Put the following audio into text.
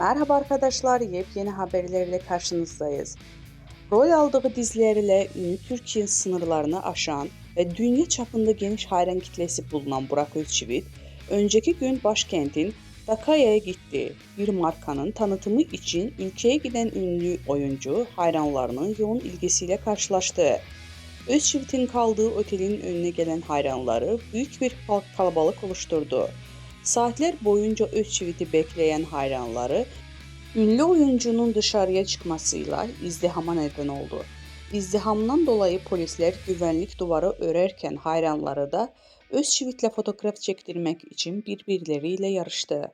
Merhaba arkadaşlar, yepyeni haberlerle karşınızdayız. Rol aldığı dizilerle ünlü Türkiye sınırlarını aşan ve dünya çapında geniş hayran kitlesi bulunan Burak Özçivit, önceki gün başkentin Dakaya'ya gitti. Bir markanın tanıtımı için ülkeye giden ünlü oyuncu hayranlarının yoğun ilgisiyle karşılaştı. Özçivit'in kaldığı otelin önüne gelen hayranları büyük bir kalabalık oluşturdu. Saatler boyunca Özçivit'i bekleyen hayranları ünlü oyuncunun dışarıya çıkmasıyla izdihama neden oldu. İzdihamdan dolayı polisler güvenlik duvarı örerken hayranları da Özçivit'le fotoğraf çektirmek için birbirleriyle yarıştı.